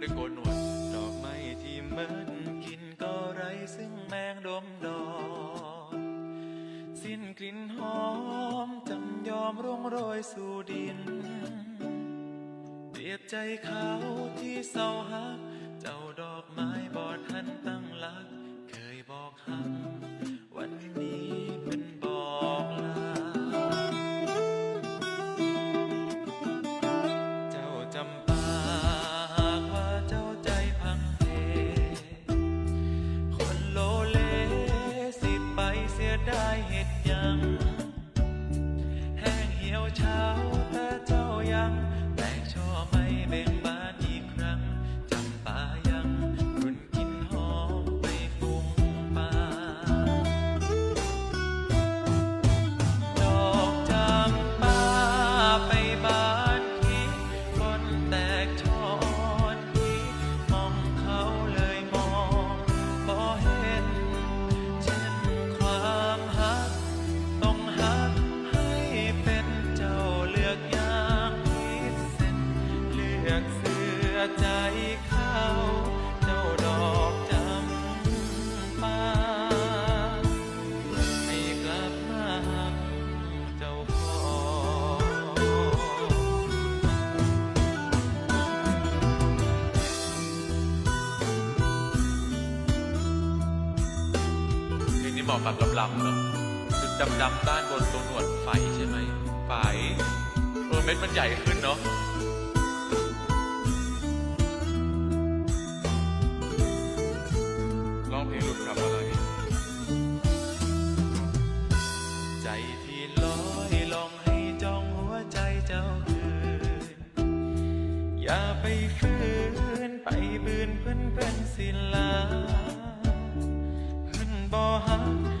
ได้โกนหนวดดอกไม้ที่มันกินก็ไรซึ่งแมงดมดอกสิ้นกลิ่นหอมจำยอมร่วงโรยสู่ดินเปรียบใจเขาที่เศร้าหา ไปเสียดายเหตุยัง ต่อกับลำๆเนาะจุดดำๆด้านบนตรงหนวดไฝใช่ไหมไฝเออเม็ดมันใหญ่ขึ้นเนาะร้องเพลงหลุดครับอะไร ใจที่ลอยลองให้จองหัวใจเจ้าคืนอย่าไปฝื bỏ hát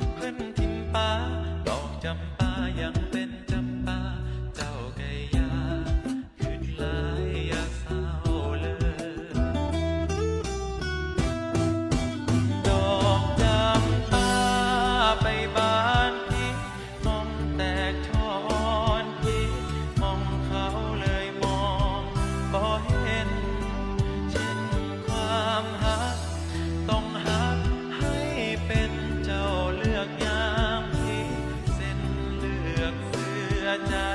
i don't Jajah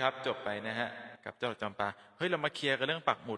ครับจบไปนะฮะกับเจ้าจอมปาเฮ้ยเรามาเคลียร์กันเรื่องปักหมุด